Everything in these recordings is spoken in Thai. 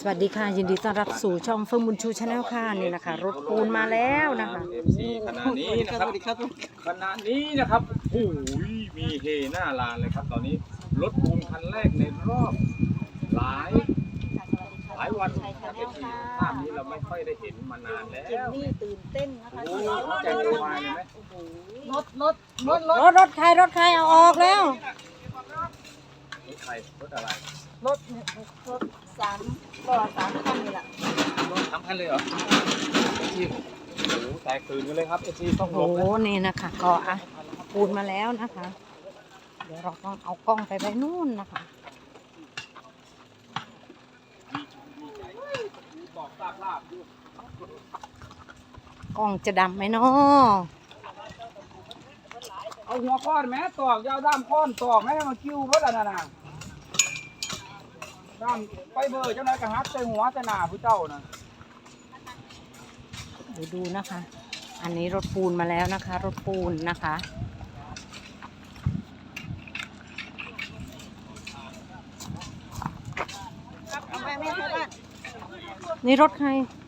สวัสดีค่ะ ยินดีต้อนรับสู่ช่องเฟิร์มบุญชูชาแนลค่ะนี่นะคะ รถปูนมาแล้วนะคะเอฟซีขณะนี้นะครับขณะนี้นะครับโอ้ยมีเฮหน้าลานเลยครับ ตอนนี้รถปูนคันแรกในรอบหลายหลายวันนะครับเอฟซีภาพนี้เราไม่ค่อยได้เห็นมานานแล้เจนวนี่ตื่นเต้นนะคะโอ้ยใจจะวายเลยไหมรถรถรถรรถถรถใครรถใครเอาออกแล้วรถใครรถอะไรรถรถ สามล้อสามคันนี่แหละรถทั้งคันเลยเหรอเอฟซีโอ้โหแตกตื่นกันเลยครับเอฟซีต้องหลโอ้บโหนะนี่นะคะก็อะปูนมาแล้วนะคะ เดี๋ยวเราต้องเอากล้องไปไว้นู่นนะคะ บอกลาบลาบอยู่กล้องจะดำไหมเนาะเอาหัวค้อนแม่ตอกยาวด้ามค้อนตอกแม่ให้มันคิ้วเพื่อนน่ะนะ ด้ามไปเบอร์เจ้านายกระหักใส่หัวใส่หน้าผู้เจ้านะเดี๋ยวดูนะคะ อันนี้รถปูนมาแล้วนะคะ รถปูนนะคะ นี่รถใครใคร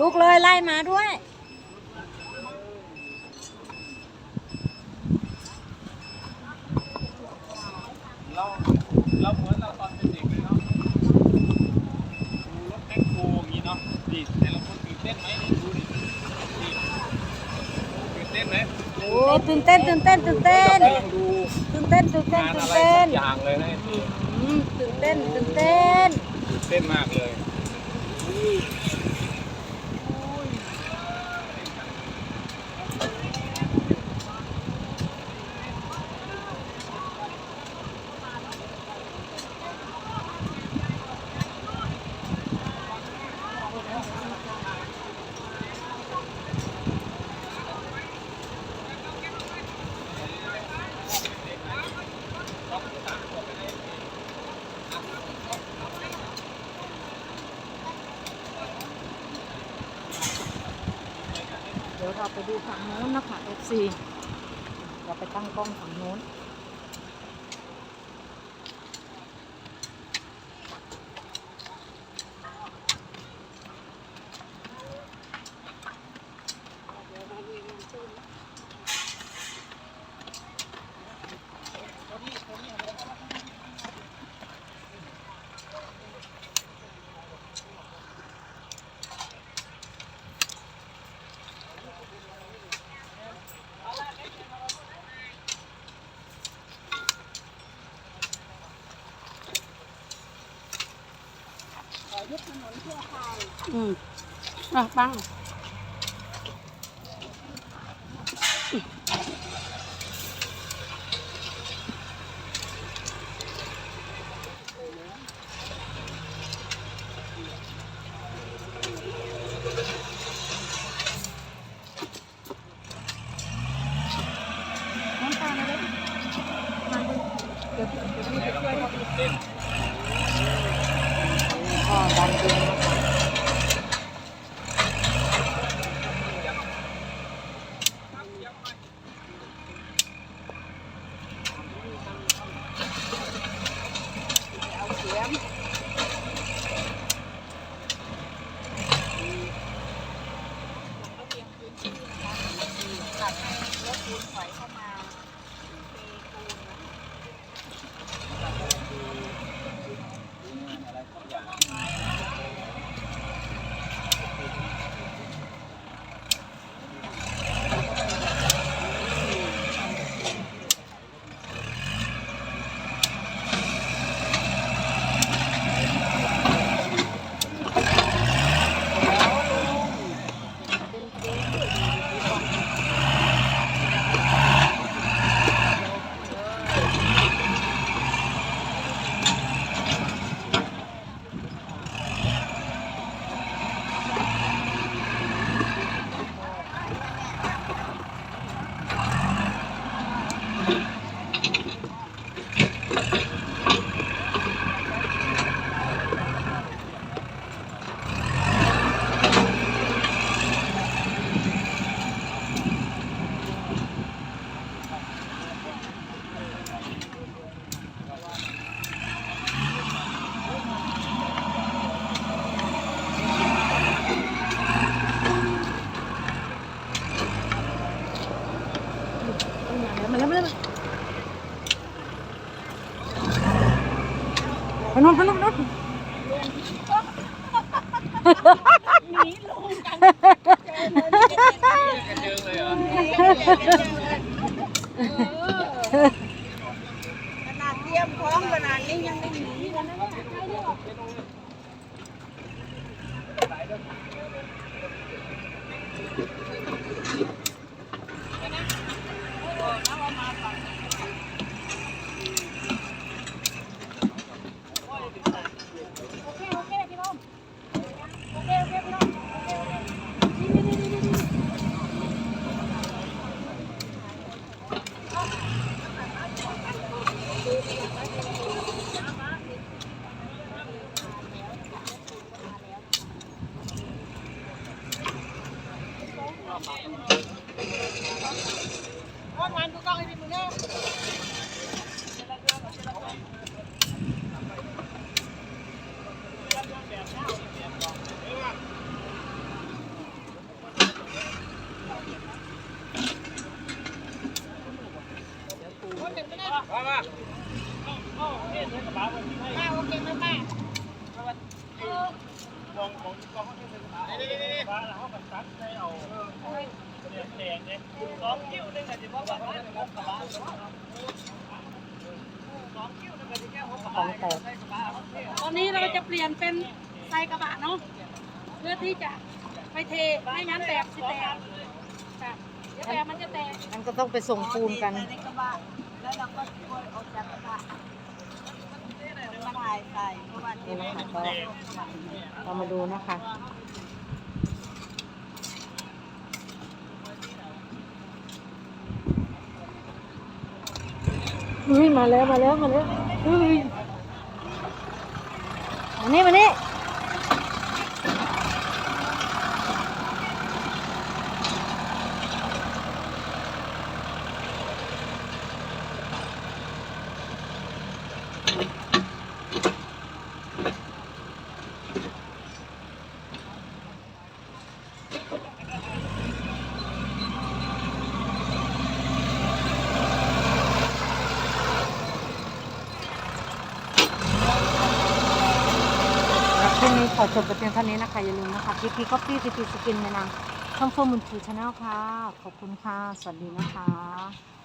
ลุกเลยไล่มาด้วย เราเราเหมือนเราตอนเป็นเด็กเลยเนาะดูรถแบ็คโฮอย่างนี้เนาะดิแต่ละคนตื่นเต้นไหมนี่ดูดินี่ตื่นเต้นไหมโอ้ตื่นเต้นตื่นเต้นตื่นเต้นกำลังดูตื่นเต้นตื่นเต้นงานตื่อะนไรเต้นสักอย่างเลยนะนี่อืมตื่นเต้นตื่นเต้นตื่นเต้นมากเลย เดูฝั่งโน้นนะคะ FC เราไปตั้งกล้องฝั่งโน้น อืมอะปัง ไปนู่นไปนู่นไปนู่นหนีลุงกันเจอเลยเหรอขนาดเตรียมพร้อมขนาดนี้ยังไม่หนีกันนะเนี่ย Con ngoan của con đi mình nè. Hãy subscribe cho kênh Ghiền Mì Gõ Để không bỏ lỡ những video hấp dẫn ตอนนี้เราจะเปลี่ยนเป็นไซกระบะเนาะเพื่อที่จะไปเทไม่งั้นแบบสิแตกจ้ะเดี๋ยวแบบมันจะแตกงั้นก็ต้องไปส่งปูนกันในกระบะแล้วเราก็ช่วยออกจากกระบะมาถ่ายใส่เพราะว่านี่นะคะก็เรามาดูนะคะ เฮ้ยมาแล้วมาแล้วมาแล้วเฮ้ยมานี่มานี่ ขอจบแต่เพียงเท่านี้นะคะ อย่าลืมนะคะพีพีก็ปี้พีพีสกินในนามช่องเฟิร์มุนทูชาแนลค่ะ ขอบคุณค่ะ สวัสดีนะคะ